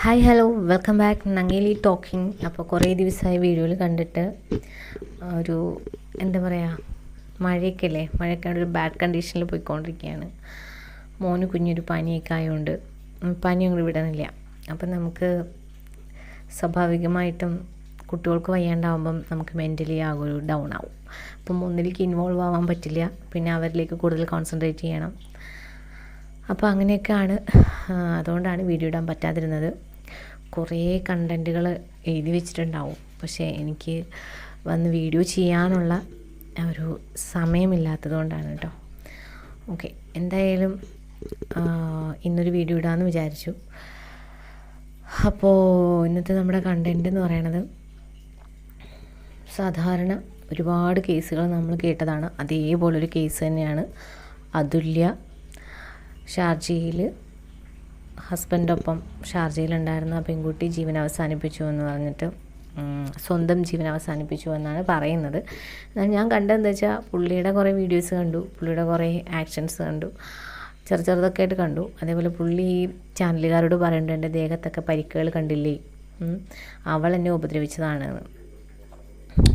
Hi hello. Welcome back. Nangeli talking. അപ്പോൾ കുറേ ദിവസമായി വീഡിയോയിൽ കണ്ടിട്ട് ഒരു എന്താ പറയുക മഴയൊക്കെ അല്ലേ മഴയൊക്കെ ഒരു ബാഡ് കണ്ടീഷനിൽ പോയിക്കൊണ്ടിരിക്കുകയാണ്. മോന് കുഞ്ഞൊരു പനിയൊക്കെ ആയതുകൊണ്ട് പനി അങ്ങോട്ട് വിടണില്ല. അപ്പം നമുക്ക് സ്വാഭാവികമായിട്ടും കുട്ടികൾക്ക് വയ്യാണ്ടാവുമ്പം നമുക്ക് മെന്റലി ആകെ ഒരു ഡൗൺ ആവും. അപ്പം ഒന്നിലേക്ക് ഇൻവോൾവ് ആവാൻ പറ്റില്ല. പിന്നെ അവരിലേക്ക് കൂടുതൽ കോൺസെൻട്രേറ്റ് ചെയ്യണം. അപ്പോൾ അങ്ങനെയൊക്കെയാണ് അതുകൊണ്ടാണ് വീഡിയോ ഇടാൻ പറ്റാതിരുന്നത്. കുറേ കണ്ടന്റുകൾ എഴുതി വെച്ചിട്ടുണ്ടാവും. പക്ഷേ എനിക്ക് വന്ന് വീഡിയോ ചെയ്യാനുള്ള ഒരു സമയമില്ലാത്തത് കൊണ്ടാണ് കേട്ടോ. ഓക്കെ എന്തായാലും ഇന്നൊരു വീഡിയോ ഇടാമെന്ന് വിചാരിച്ചു. അപ്പോൾ ഇന്നത്തെ നമ്മുടെ കണ്ടന്റ് എന്ന് പറയണത് സാധാരണ ഒരുപാട് കേസുകൾ നമ്മൾ കേട്ടതാണ്. അതേപോലൊരു കേസ് തന്നെയാണ് അതുല്യ ഷാർജയിൽ ഹസ്ബൻഡൊപ്പം ഷാർജയിലുണ്ടായിരുന്ന ആ പെൺകുട്ടി ജീവൻ അവസാനിപ്പിച്ചു എന്ന് പറഞ്ഞിട്ട് സ്വന്തം ജീവൻ അവസാനിപ്പിച്ചു എന്നാണ് പറയുന്നത്. ഞാൻ കണ്ടതെന്താ വെച്ചാൽ പുള്ളിയുടെ കുറേ വീഡിയോസ് കണ്ടു പുള്ളിയുടെ കുറേ ആക്ഷൻസ് കണ്ടു ചെറു ചെറുതൊക്കെ ആയിട്ട് കണ്ടു. അതേപോലെ പുള്ളി ഈ ചാനലുകാരോട് പറയുന്നുണ്ട് എന്റെ ദേഹത്തൊക്കെ പരിക്കുകൾ കണ്ടില്ലേ? അവൾ എന്നെ ഉപദ്രവിച്ചതാണ്.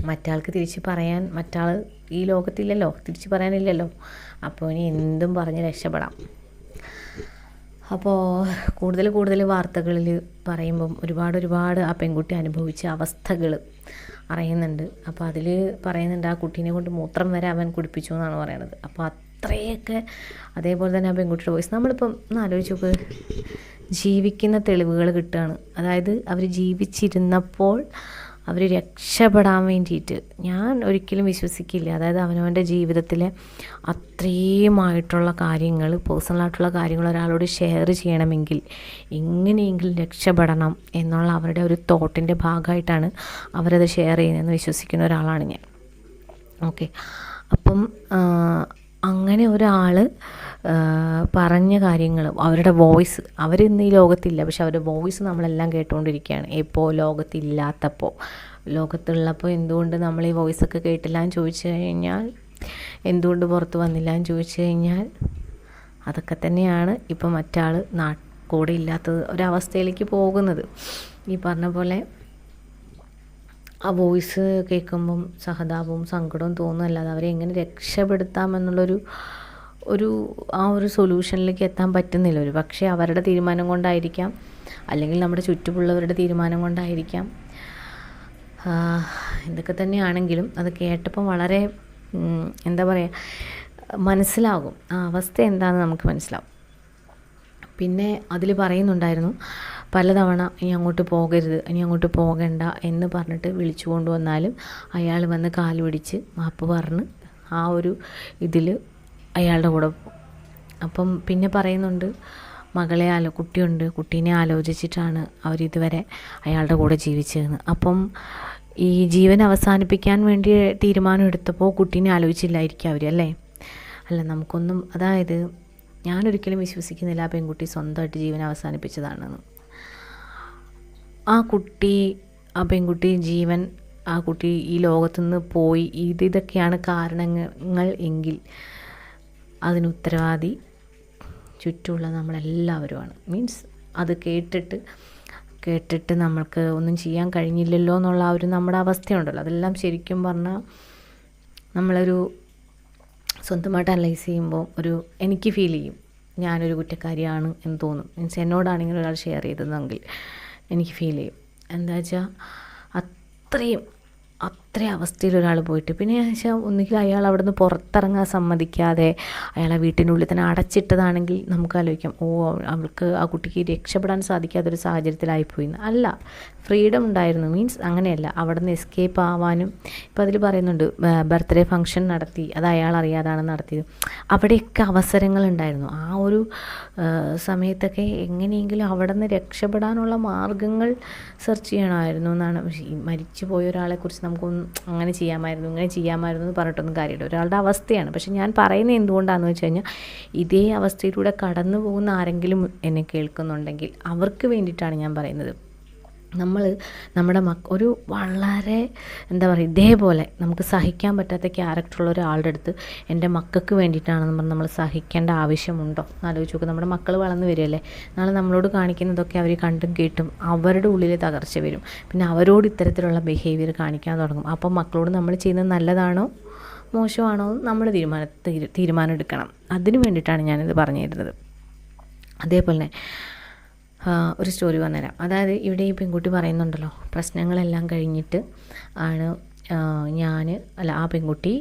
മറ്റാൾക്ക് തിരിച്ച് പറയാൻ മറ്റാൾ ഈ ലോകത്തില്ലല്ലോ തിരിച്ച് പറയാനില്ലല്ലോ. അപ്പോൾ ഇനി എന്തും പറഞ്ഞ് രക്ഷപ്പെടാം. അപ്പോൾ കൂടുതൽ കൂടുതൽ വാർത്തകളിൽ പറയുമ്പം ഒരുപാട് ഒരുപാട് ആ പെൺകുട്ടി അനുഭവിച്ച അവസ്ഥകൾ അറിയുന്നുണ്ട്. അപ്പോൾ അതിൽ പറയുന്നുണ്ട് ആ കുട്ടീനെ കൊണ്ട് മൂത്രം വരെ അവൻ കുടിപ്പിച്ചു എന്നാണ് പറയണത്. അപ്പോൾ അത്രയൊക്കെ അതേപോലെ തന്നെ ആ പെൺകുട്ടിയുടെ വോയിസ് നമ്മളിപ്പം ഒന്ന് ആലോചിച്ച് നോക്ക്. ജീവിക്കുന്ന തെളിവുകൾ കിട്ടുകയാണ് അതായത് അവർ ജീവിച്ചിരുന്നപ്പോൾ അവർ രക്ഷപ്പെടാൻ വേണ്ടിയിട്ട്. ഞാൻ ഒരിക്കലും വിശ്വസിക്കില്ല. അതായത് അവനവന്റെ ജീവിതത്തിലെ അത്രയുമായിട്ടുള്ള കാര്യങ്ങൾ പേഴ്സണലായിട്ടുള്ള കാര്യങ്ങൾ ഒരാളോട് ഷെയർ ചെയ്യണമെങ്കിൽ എങ്ങനെയെങ്കിലും രക്ഷപ്പെടണം എന്നുള്ള അവരുടെ ഒരു തോട്ടിന്റെ ഭാഗമായിട്ടാണ് അവരത് ഷെയർ ചെയ്യുന്നതെന്ന് വിശ്വസിക്കുന്ന ഒരാളാണ് ഞാൻ. ഓക്കെ. അപ്പം അങ്ങനെ ഒരാൾ പറഞ്ഞ കാര്യങ്ങൾ അവരുടെ വോയിസ് അവരിന്ന് ഈ ലോകത്തില്ല പക്ഷെ അവരുടെ വോയിസ് നമ്മളെല്ലാം കേട്ടുകൊണ്ടിരിക്കുകയാണ് എപ്പോൾ ലോകത്തില്ലാത്തപ്പോൾ ലോകത്തുള്ളപ്പോൾ എന്തുകൊണ്ട് നമ്മൾ ഈ വോയിസൊക്കെ കേട്ടില്ല എന്ന് ചോദിച്ചു കഴിഞ്ഞാൽ എന്തുകൊണ്ട് പുറത്ത് വന്നില്ല എന്ന് ചോദിച്ചു കഴിഞ്ഞാൽ അതൊക്കെ തന്നെയാണ് ഇപ്പം മറ്റാൾ നാ കൂടെ ഇല്ലാത്തത് ഒരവസ്ഥയിലേക്ക് പോകുന്നത്. ഈ പറഞ്ഞ പോലെ ആ വോയിസ് കേൾക്കുമ്പം സഹതാപവും സങ്കടവും തോന്നുന്നല്ലാതെ അവരെ എങ്ങനെ രക്ഷപ്പെടുത്താമെന്നുള്ളൊരു ഒരു ആ ഒരു സൊല്യൂഷനിലേക്ക് എത്താൻ പറ്റുന്നില്ല ഒരു പക്ഷേ അവരുടെ തീരുമാനം കൊണ്ടായിരിക്കാം. അല്ലെങ്കിൽ നമ്മുടെ ചുറ്റുമുള്ളവരുടെ തീരുമാനം കൊണ്ടായിരിക്കാം. ഇതൊക്കെ തന്നെയാണെങ്കിലും അത് കേട്ടപ്പോൾ വളരെ എന്താ പറയുക മനസ്സിലാകും. ആ അവസ്ഥ എന്താണെന്ന് നമുക്ക് മനസ്സിലാവും. പിന്നെ അതിൽ പറയുന്നുണ്ടായിരുന്നു പലതവണ ഇനി അങ്ങോട്ട് പോകരുത് ഇനി അങ്ങോട്ട് പോകണ്ട എന്ന് പറഞ്ഞിട്ട് വിളിച്ചു കൊണ്ടുവന്നാലും അയാൾ വന്ന് കാൽ പിടിച്ച് മാപ്പ് പറഞ്ഞ് ആ ഒരു ഇതിൽ അയാളുടെ കൂടെ പോകും. അപ്പം പിന്നെ പറയുന്നുണ്ട് മകളെ ആലോ കുട്ടിയുണ്ട് കുട്ടീനെ ആലോചിച്ചിട്ടാണ് അവരിതുവരെ അയാളുടെ കൂടെ ജീവിച്ചതെന്ന്. അപ്പം ഈ ജീവൻ അവസാനിപ്പിക്കാൻ വേണ്ടി തീരുമാനം എടുത്തപ്പോൾ കുട്ടീനെ ആലോചിച്ചില്ലായിരിക്കും അവർ അല്ലേ? അല്ല നമുക്കൊന്നും അതായത് ഞാനൊരിക്കലും വിശ്വസിക്കുന്നില്ല ആ പെൺകുട്ടി സ്വന്തമായിട്ട് ജീവൻ അവസാനിപ്പിച്ചതാണെന്ന്. ആ കുട്ടി ആ പെൺകുട്ടി ജീവൻ ആ കുട്ടി ഈ ലോകത്തു നിന്ന് പോയി. ഇത് ഇതൊക്കെയാണ് കാരണങ്ങൾ എങ്കിൽ അതിന് ഉത്തരവാദി ചുറ്റുമുള്ള നമ്മളെല്ലാവരുമാണ്. മീൻസ് അത് കേട്ടിട്ട് കേട്ടിട്ട് നമ്മൾക്ക് ഒന്നും ചെയ്യാൻ കഴിഞ്ഞില്ലല്ലോ എന്നുള്ള ആ ഒരു നമ്മുടെ അവസ്ഥയുണ്ടല്ലോ. അതെല്ലാം ശരിക്കും പറഞ്ഞാൽ നമ്മളൊരു സ്വന്തമായിട്ട് അനലൈസ് ചെയ്യുമ്പോൾ ഒരു എനിക്ക് ഫീൽ ചെയ്യും. ഞാനൊരു കുറ്റക്കാരിയാണ് എന്ന് തോന്നും. മീൻസ് എന്നോടാണെങ്കിൽ ഒരാൾ ഷെയർ ചെയ്തതെങ്കിൽ എനിക്ക് ഫീൽ ചെയ്യും. എന്താ വെച്ചാൽ അത്രയും അത്രയും അവസ്ഥയിൽ ഒരാൾ പോയിട്ട്. പിന്നെ വെച്ചാൽ ഒന്നുകിൽ അയാൾ അവിടെ നിന്ന് പുറത്തിറങ്ങാൻ സമ്മതിക്കാതെ അയാളെ വീട്ടിനുള്ളിൽ തന്നെ അടച്ചിട്ടതാണെങ്കിൽ നമുക്ക് ആലോചിക്കാം ഓ അവൾക്ക് ആ കുട്ടിക്ക് രക്ഷപ്പെടാൻ സാധിക്കാത്തൊരു സാഹചര്യത്തിലായിപ്പോയി അല്ല ഫ്രീഡം ഉണ്ടായിരുന്നു. മീൻസ് അങ്ങനെയല്ല അവിടെ നിന്ന് എസ്കേപ്പ് ആവാനും ഇപ്പോൾ അതിൽ പറയുന്നുണ്ട് ബർത്ത്ഡേ ഫംഗ്ഷൻ നടത്തി അത് അയാൾ അറിയാതാണ് നടത്തിയത് അവിടെയൊക്കെ അവസരങ്ങൾ ഉണ്ടായിരുന്നു. ആ ഒരു സമയത്തൊക്കെ എങ്ങനെയെങ്കിലും അവിടെ നിന്ന് രക്ഷപ്പെടാനുള്ള മാർഗങ്ങൾ സെർച്ച് ചെയ്യണമായിരുന്നു എന്നാണ്. മരിച്ചു പോയ ഒരാളെക്കുറിച്ച് നമുക്കൊന്നും അങ്ങനെ ചെയ്യാമായിരുന്നു ഇങ്ങനെ ചെയ്യാമായിരുന്നു എന്ന് പറഞ്ഞിട്ടൊന്നും കാര്യമില്ല. ഒരാളുടെ അവസ്ഥയാണ്. പക്ഷെ ഞാൻ പറയുന്നത് എന്തുകൊണ്ടാണെന്ന് വെച്ച് കഴിഞ്ഞാൽ ഇതേ അവസ്ഥയിലൂടെ കടന്നു പോകുന്ന ആരെങ്കിലും എന്നെ കേൾക്കുന്നുണ്ടെങ്കിൽ അവർക്ക് വേണ്ടിയിട്ടാണ് ഞാൻ പറയുന്നത്. നമ്മൾ നമ്മുടെ മക്ക ഒരു വളരെ എന്താ പറയുക ഇതേപോലെ നമുക്ക് സഹിക്കാൻ പറ്റാത്ത ക്യാരക്ടറുള്ള ഒരാളുടെ അടുത്ത് എന്റെ മക്കൾക്ക് വേണ്ടിയിട്ടാണെന്ന് പറഞ്ഞ് നമ്മൾ സഹിക്കേണ്ട ആവശ്യമുണ്ടോ? എന്ന് ആലോചിച്ച് നോക്കുക നമ്മുടെ മക്കൾ വളർന്നു വരികയല്ലേ നാളെ നമ്മളോട് കാണിക്കുന്നതൊക്കെ അവർ കണ്ടും കേട്ടും അവരുടെ ഉള്ളിൽ തകർച്ച വരും. പിന്നെ അവരോട് ഇത്തരത്തിലുള്ള ബിഹേവിയർ കാണിക്കാൻ തുടങ്ങും. അപ്പം മക്കളോട് നമ്മൾ ചെയ്യുന്നത് നല്ലതാണോ? മോശമാണോ? നമ്മൾ തീരുമാന തീരുമാനം എടുക്കണം. അതിന് വേണ്ടിയിട്ടാണ് ഞാനിത് പറഞ്ഞു തരുന്നത് അതേപോലെ തന്നെ ഒരു സ്റ്റോറി പറഞ്ഞുതരാം. അതായത് ഇവിടെ ഈ പെൺകുട്ടി പറയുന്നുണ്ടല്ലോ പ്രശ്നങ്ങളെല്ലാം കഴിഞ്ഞിട്ട് ആണ് ഞാൻ അല്ല ആ പെൺകുട്ടി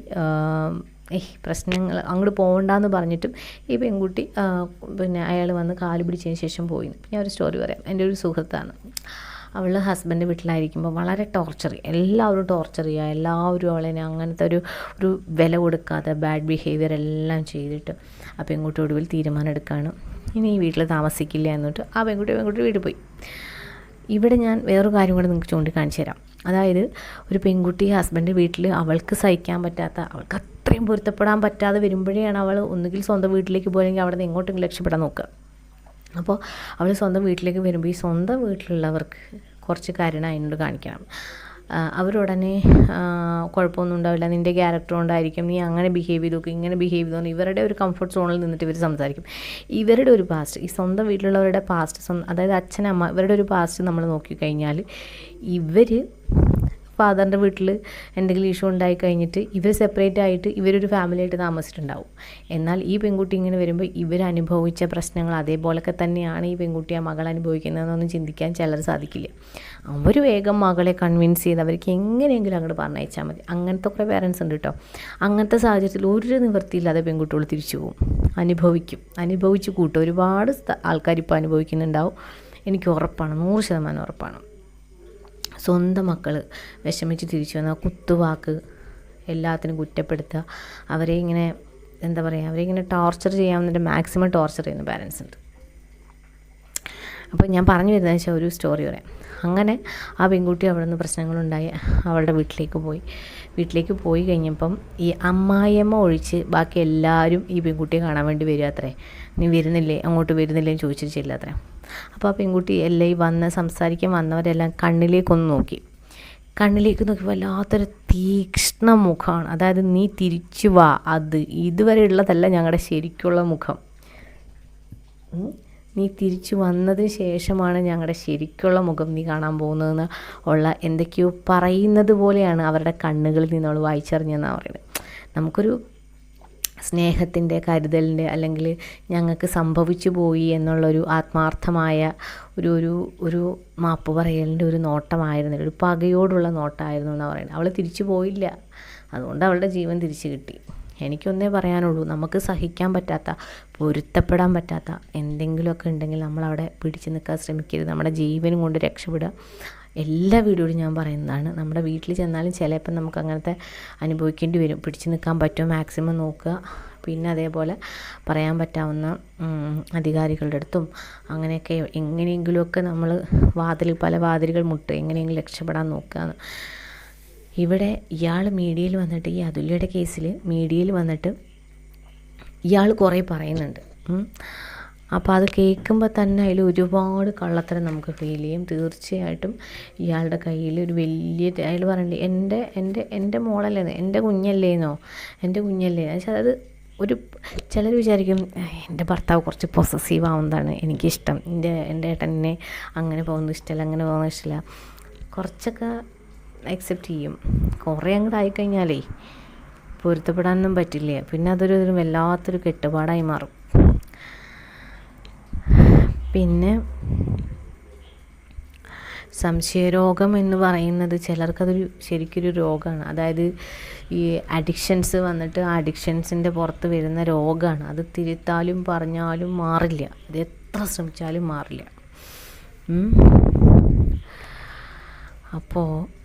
ഏയ് പ്രശ്നങ്ങൾ അങ്ങോട്ട് പോകണ്ടെന്ന് പറഞ്ഞിട്ടും ഈ പെൺകുട്ടി പിന്നെ അയാൾ വന്ന് കാൽ പിടിച്ചതിന് ശേഷം പോയി. ഞാൻ ഒരു സ്റ്റോറി പറയാം. എന്റെ ഒരു സുഹൃത്താണ്. അവൾ ഹസ്ബൻഡ് വീട്ടിലായിരിക്കുമ്പോൾ വളരെ ടോർച്ചർ എല്ലാവരും ടോർച്ചർ ചെയ്യുക എല്ലാവരും അവളെ അങ്ങനത്തെ ഒരു ഒരു വില കൊടുക്കാതെ ബാഡ് ബിഹേവിയർ എല്ലാം ചെയ്തിട്ട് ആ പെൺകുട്ടി ഒടുവിൽ തീരുമാനം എടുക്കുകയാണ് ഇനി ഈ വീട്ടിൽ താമസിക്കില്ല എന്നിട്ട് ആ പെൺകുട്ടി പെൺകുട്ടി വീട്ടിൽ പോയി. ഇവിടെ ഞാൻ വേറൊരു കാര്യം കൂടെ നിങ്ങൾക്ക് ചൂണ്ടിക്കാണിച്ചു തരാം. അതായത് ഒരു പെൺകുട്ടി ഹസ്ബൻഡ് വീട്ടിൽ അവൾക്ക് സഹിക്കാൻ പറ്റാത്ത അവൾക്ക് അത്രയും പൊരുത്തപ്പെടാൻ പറ്റാതെ വരുമ്പോഴേയാണ് അവൾ ഒന്നുകിൽ സ്വന്തം വീട്ടിലേക്ക് പോയെങ്കിൽ അവിടെ നിന്ന് എങ്ങോട്ടെങ്കിലും രക്ഷപ്പെടാൻ നോക്കുക. അപ്പോൾ അവൾ സ്വന്തം വീട്ടിലേക്ക് വരുമ്പോൾ ഈ സ്വന്തം വീട്ടിലുള്ളവർക്ക് കുറച്ച് കരുണ അതിനോട് കാണിക്കണം. അവരുടനെ കുഴപ്പമൊന്നും ഉണ്ടാവില്ല. നിന്റെ ക്യാരക്ടർ കൊണ്ടായിരിക്കും നീ അങ്ങനെ ബിഹേവ് ചെയ്തു ഇങ്ങനെ ബിഹേവ് ചെയ്തു ഇവരുടെ ഒരു കംഫർട്ട് സോണിൽ നിന്നിട്ട് ഇവർ സംസാരിക്കും. ഇവരുടെ ഒരു പാസ്റ്റ് ഈ സ്വന്തം വീട്ടിലുള്ളവരുടെ പാസ്റ്റ് അതായത് അച്ഛനമ്മ ഇവരുടെ ഒരു പാസ്റ്റ് നമ്മൾ നോക്കിക്കഴിഞ്ഞാൽ ഇവർ ഫാദറിന്റെ വീട്ടിൽ എന്തെങ്കിലും ഇഷ്യൂ ഉണ്ടായി കഴിഞ്ഞിട്ട് ഇവർ സെപ്പറേറ്റ് ആയിട്ട് ഇവരൊരു ഫാമിലിയായിട്ട് താമസിച്ചിട്ടുണ്ടാവും. എന്നാൽ ഈ പെൺകുട്ടി ഇങ്ങനെ വരുമ്പോൾ ഇവർ അനുഭവിച്ച പ്രശ്നങ്ങൾ അതേപോലൊക്കെ തന്നെയാണ് ഈ പെൺകുട്ടി ആ മകൾ അനുഭവിക്കുന്നതെന്നൊന്നും ചിന്തിക്കാൻ ചിലർ സാധിക്കില്ല. അവർ വേഗം മകളെ കൺവിൻസ് ചെയ്ത് അവർക്ക് എങ്ങനെയെങ്കിലും അങ്ങോട്ട് പറഞ്ഞയച്ചാൽ മതി. അങ്ങനത്തെ കുറേ പേരൻസ് ഉണ്ട് കേട്ടോ അങ്ങനത്തെ സാഹചര്യത്തിൽ ഒരു നിവൃത്തിയില്ലാതെ പെൺകുട്ടികൾ തിരിച്ചു പോകും. അനുഭവിക്കും. അനുഭവിച്ച് കൂട്ടും. ഒരുപാട് ആൾക്കാർ ഇപ്പോൾ അനുഭവിക്കുന്നുണ്ടാവും. എനിക്ക് ഉറപ്പാണ്. നൂറ് ശതമാനം ഉറപ്പാണ്. സ്വന്തം മക്കൾ വിഷമിച്ച് തിരിച്ചു വന്ന കുത്തുവാക്ക് എല്ലാത്തിനും കുറ്റപ്പെടുത്തുക. അവരെ ഇങ്ങനെ എന്താ പറയുക അവരെ ഇങ്ങനെ ടോർച്ചർ ചെയ്യാവുന്നതിന്റെ മാക്സിമം ടോർച്ചർ ചെയ്യുന്ന പാരൻസ് ഉണ്ട്. അപ്പോൾ ഞാൻ പറഞ്ഞു വരുന്നത് വെച്ചാൽ ഒരു സ്റ്റോറി പറയാം. അങ്ങനെ ആ പെൺകുട്ടി അവിടെ നിന്ന് പ്രശ്നങ്ങളുണ്ടായി. അവളുടെ വീട്ടിലേക്ക് പോയി. വീട്ടിലേക്ക് പോയി കഴിഞ്ഞപ്പം ഈ അമ്മായിയമ്മ ഒഴിച്ച് ബാക്കി എല്ലാവരും ഈ പെൺകുട്ടിയെ കാണാൻ വേണ്ടി വരിക അത്രേ. നീ വരുന്നില്ലേ? അങ്ങോട്ട് വരുന്നില്ലേ? എന്ന് ചോദിച്ചിട്ട് ചെല്ലുക അത്രേ. അപ്പോൾ ആ പെൺകുട്ടി എല്ലാം ഈ വന്ന് സംസാരിക്കാൻ വന്നവരെല്ലാം കണ്ണിലേക്കൊന്ന് നോക്കി. കണ്ണിലേക്ക് നോക്കി വല്ലാത്തൊരു തീക്ഷ്ണ മുഖമാണ്. അതായത് നീ തിരിച്ചു വാ അത് ഇതുവരെ ഉള്ളതല്ല ഞങ്ങളുടെ ശരിക്കുള്ള മുഖം. നീ തിരിച്ചു വന്നതിന് ശേഷമാണ് ഞങ്ങളുടെ ശരിക്കുള്ള മുഖം നീ കാണാൻ പോകുന്നതെന്ന് ഉള്ള എന്തൊക്കെയോ പറയുന്നത് പോലെയാണ് അവരുടെ കണ്ണുകളിൽ നിന്ന് വായിച്ചറിഞ്ഞതെന്നാണ് വായിച്ചറിഞ്ഞെന്നാണ് പറയുന്നത്. നമുക്കൊരു സ്നേഹത്തിന്റെ കരുതലിന്റെ അല്ലെങ്കിൽ ഞങ്ങൾക്ക് സംഭവിച്ചു പോയി എന്നുള്ളൊരു ആത്മാർത്ഥമായ ഒരു ഒരു ഒരു മാപ്പ് പറയലിന്റെ ഒരു നോട്ടമായിരുന്നു. ഒരു പകയോടുള്ള നോട്ടമായിരുന്നു എന്നാണ് പറയുന്നത്. അവൾ തിരിച്ചു പോയില്ല. അതുകൊണ്ട് അവളുടെ ജീവൻ തിരിച്ചു കിട്ടി. എനിക്കൊന്നേ പറയാനുള്ളൂ നമുക്ക് സഹിക്കാൻ പറ്റാത്ത പൊരുത്തപ്പെടാൻ പറ്റാത്ത എന്തെങ്കിലുമൊക്കെ ഉണ്ടെങ്കിൽ നമ്മളവിടെ പിടിച്ചു നിൽക്കാൻ ശ്രമിക്കരുത്. നമ്മുടെ ജീവനും കൊണ്ട് രക്ഷപ്പെടുക. എല്ലാ വീഡിയോയിലും ഞാൻ പറയുന്നതാണ്. നമ്മുടെ വീട്ടിൽ ചെന്നാലും ചിലപ്പോൾ നമുക്ക് അങ്ങനത്തെ അനുഭവിക്കേണ്ടി വരും. പിടിച്ചു നിൽക്കാൻ പറ്റുമോ മാക്സിമം നോക്കുക. പിന്നെ അതേപോലെ പറയാൻ പറ്റാവുന്ന അധികാരികളുടെ അടുത്തും അങ്ങനെയൊക്കെ എങ്ങനെയെങ്കിലുമൊക്കെ നമ്മൾ വാതിൽ പല വാതിലുകൾ മുട്ട് എങ്ങനെയെങ്കിലും രക്ഷപ്പെടാൻ നോക്കുക. ഇവിടെ ഇയാൾ മീഡിയയിൽ വന്നിട്ട് ഈ അതുല്യയുടെ കേസിൽ മീഡിയയിൽ വന്നിട്ട് ഇയാൾ കുറേ പറയുന്നുണ്ട്. അപ്പോൾ അത് കേൾക്കുമ്പോൾ തന്നെ അതിൽ ഒരുപാട് കള്ളത്തരം നമുക്ക് ഫീൽ ചെയ്യും. തീർച്ചയായിട്ടും ഇയാളുടെ കയ്യിൽ ഒരു വലിയ അയാൾ പറയണ്ടേ എന്റെ എന്റെ എന്റെ മോളല്ലേന്ന് എന്റെ കുഞ്ഞല്ലേന്നോ എന്റെ കുഞ്ഞല്ലേ വെച്ചാൽ അത് ഒരു ചിലർ വിചാരിക്കും എന്റെ ഭർത്താവ് കുറച്ച് പൊസസീവ് ആവുന്നതാണ് എനിക്കിഷ്ടം. എന്റെ എന്റെ ഏട്ടനെ അങ്ങനെ പോകുന്നത് ഇഷ്ടമല്ല അങ്ങനെ പോകുന്നത് ഇഷ്ടമല്ല കുറച്ചൊക്കെ അക്സെപ്റ്റ് ചെയ്യും. കുറേ അങ്ങോട്ട് ആയിക്കഴിഞ്ഞാലേ പൊരുത്തപ്പെടാനൊന്നും പറ്റില്ല. പിന്നെ അതൊരു വല്ലാത്തൊരു കെട്ടുപാടായി മാറും. പിന്നെ സംശയരോഗം എന്ന് പറയുന്നത് ചിലർക്കതൊരു ശരിക്കൊരു രോഗമാണ്. അതായത് ഈ അഡിക്ഷൻസ് വന്നിട്ട് ആ അഡിക്ഷൻസിന്റെ പുറത്ത് വരുന്ന രോഗമാണ് അത് തിരുത്താലും പറഞ്ഞാലും മാറില്ല. അത് എത്ര ശ്രമിച്ചാലും മാറില്ല. അപ്പോൾ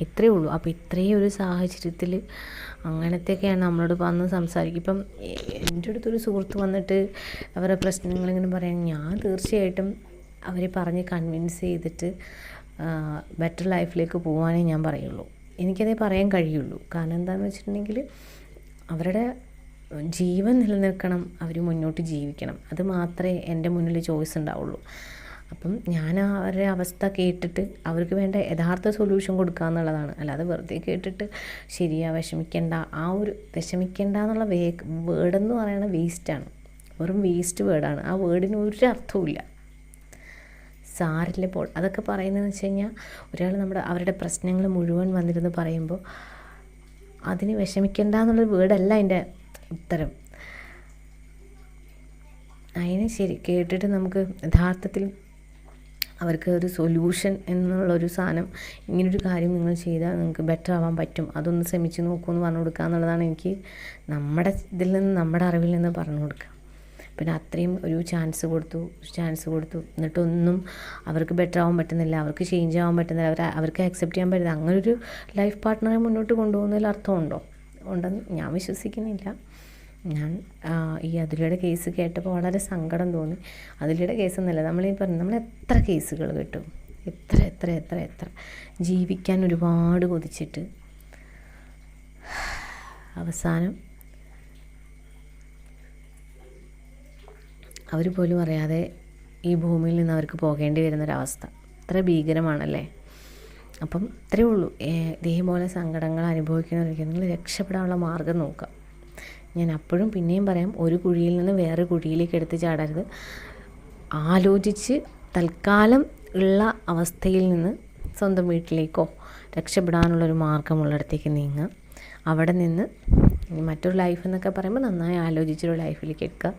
ഇത്രയേ ഉള്ളൂ. അപ്പോൾ ഇത്രയും ഒരു സാഹചര്യത്തിൽ അങ്ങനത്തെയൊക്കെയാണ് നമ്മളോട് വന്ന് സംസാരിക്കും ഇപ്പം എന്റെ അടുത്തൊരു സുഹൃത്ത് വന്നിട്ട് അവരുടെ പ്രശ്നങ്ങളിങ്ങനെ പറയാൻ ഞാൻ തീർച്ചയായിട്ടും അവരെ പറഞ്ഞ് കൺവിൻസ് ചെയ്തിട്ട് ബെറ്റർ ലൈഫിലേക്ക് പോകാനേ ഞാൻ പറയുള്ളൂ. എനിക്കതേ പറയാൻ കഴിയുള്ളൂ. കാരണം എന്താണെന്ന് വെച്ചിട്ടുണ്ടെങ്കിൽ അവരുടെ ജീവൻ നിലനിൽക്കണം. അവർ മുന്നോട്ട് ജീവിക്കണം. അത് മാത്രമേ എന്റെ മുന്നിൽ ചോയ്സ് ഉണ്ടാവുള്ളൂ. അപ്പം ഞാൻ അവരുടെ അവസ്ഥ കേട്ടിട്ട് അവർക്ക് വേണ്ട യഥാർത്ഥ സൊല്യൂഷൻ കൊടുക്കുക എന്നുള്ളതാണ്. അല്ലാതെ വെറുതെ കേട്ടിട്ട് ശരിയാ വിഷമിക്കേണ്ട ആ ഒരു വിഷമിക്കേണ്ട എന്നുള്ള വേ വേർഡെന്ന് പറയുന്നത് വേസ്റ്റാണ് വെറും വേസ്റ്റ് വേർഡാണ് ആ വേർഡിന് ഒരു അർത്ഥവുമില്ല സാരില്ല പോൾ. അതൊക്കെ പറയുന്നതെന്ന് വെച്ച് കഴിഞ്ഞാൽ ഒരാൾ നമ്മുടെ അവരുടെ പ്രശ്നങ്ങൾ മുഴുവൻ വന്നിരുന്ന് പറയുമ്പോൾ അതിന് വിഷമിക്കേണ്ട എന്നുള്ളൊരു വേർഡല്ല അതിന്റെ ഉത്തരം. അതിന് ശരി കേട്ടിട്ട് നമുക്ക് യഥാർത്ഥത്തിൽ അവർക്ക് ഒരു സൊല്യൂഷൻ എന്നുള്ളൊരു സാധനം ഇങ്ങനൊരു കാര്യം നിങ്ങൾ ചെയ്താൽ നിങ്ങൾക്ക് ബെറ്റർ ആവാൻ പറ്റും. അതൊന്ന് ശ്രമിച്ച് നോക്കൂ എന്ന് പറഞ്ഞു കൊടുക്കുക എന്നുള്ളതാണ് എനിക്ക് നമ്മുടെ ഇതിൽ നിന്ന് നമ്മുടെ അറിവിൽ നിന്ന് പറഞ്ഞു കൊടുക്കുക. പിന്നെ അത്രയും ഒരു ചാൻസ് കൊടുത്തു ചാൻസ് കൊടുത്തു. എന്നിട്ടൊന്നും അവർക്ക് ബെറ്റർ ആവാൻ പറ്റുന്നില്ല. അവർക്ക് ചേഞ്ച് ആവാൻ പറ്റുന്നില്ല. അവർ അവർക്ക് അക്സെപ്റ്റ് ചെയ്യാൻ പറ്റുന്നില്ല അങ്ങനൊരു ലൈഫ് പാർട്ട്ണറെ മുന്നോട്ട് കൊണ്ടുപോകുന്നതിൽ അർത്ഥമുണ്ടോ? ഉണ്ടെന്ന് ഞാൻ വിശ്വസിക്കുന്നില്ല. ഞാൻ ഈ അതിലയുടെ കേസ് കേട്ടപ്പോൾ വളരെ സങ്കടം തോന്നി. അതിലയുടെ കേസൊന്നുമല്ല നമ്മൾ ഈ പറഞ്ഞു നമ്മൾ എത്ര കേസുകൾ കിട്ടും. എത്ര എത്ര എത്ര എത്ര. ജീവിക്കാൻ ഒരുപാട് കൊതിച്ചിട്ട്. അവസാനം അവർ പോലും അറിയാതെ ഈ ഭൂമിയിൽ നിന്ന് അവർക്ക് പോകേണ്ടി വരുന്നൊരവസ്ഥ. അത്ര ഭീകരമാണല്ലേ? അപ്പം ഇത്രയേ ഉള്ളൂ. ഇതേപോലെ സങ്കടങ്ങൾ അനുഭവിക്കുന്നവരൊക്കെ നിങ്ങൾ രക്ഷപ്പെടാനുള്ള മാർഗം നോക്കുക. ഞാൻ അപ്പോഴും പിന്നെയും പറയാം ഒരു കുഴിയിൽ നിന്ന് വേറെ കുഴിയിലേക്ക് എടുത്ത് ചാടരുത്. ആലോചിച്ച് തൽക്കാലം ഉള്ള അവസ്ഥയിൽ നിന്ന് സ്വന്തം വീട്ടിലേക്കോ രക്ഷപ്പെടാനുള്ളൊരു മാർഗമുള്ളിടത്തേക്ക് നീങ്ങുക. അവിടെ നിന്ന് മറ്റൊരു ലൈഫ് എന്നൊക്കെ പറയുമ്പോൾ നന്നായി ആലോചിച്ചൊരു ലൈഫിലേക്ക് എടുക്കുക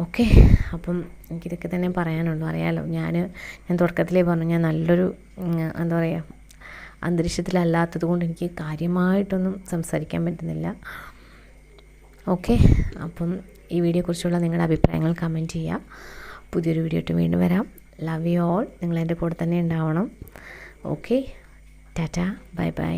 ഓക്കെ അപ്പം എനിക്കിതൊക്കെ തന്നെ പറയാനുള്ളൂ. അറിയാലോ ഞാൻ ഞാൻ തുടക്കത്തിലേ പറഞ്ഞു ഞാൻ നല്ലൊരു എന്താ പറയുക അന്തരീക്ഷത്തിലല്ലാത്തത് കൊണ്ട് എനിക്ക് കാര്യമായിട്ടൊന്നും സംസാരിക്കാൻ പറ്റുന്നില്ല. ഓക്കെ അപ്പം ഈ വീഡിയോയെക്കുറിച്ചുള്ള നിങ്ങളുടെ അഭിപ്രായങ്ങൾ കമന്റ് ചെയ്യുക പുതിയൊരു വീഡിയോ ഇട്ട് വീണ്ടും വരാം. ലവ് യു ഓൾ നിങ്ങൾ എന്റെ കൂടെ തന്നെ ഉണ്ടാവണം. Okay tata bye bye.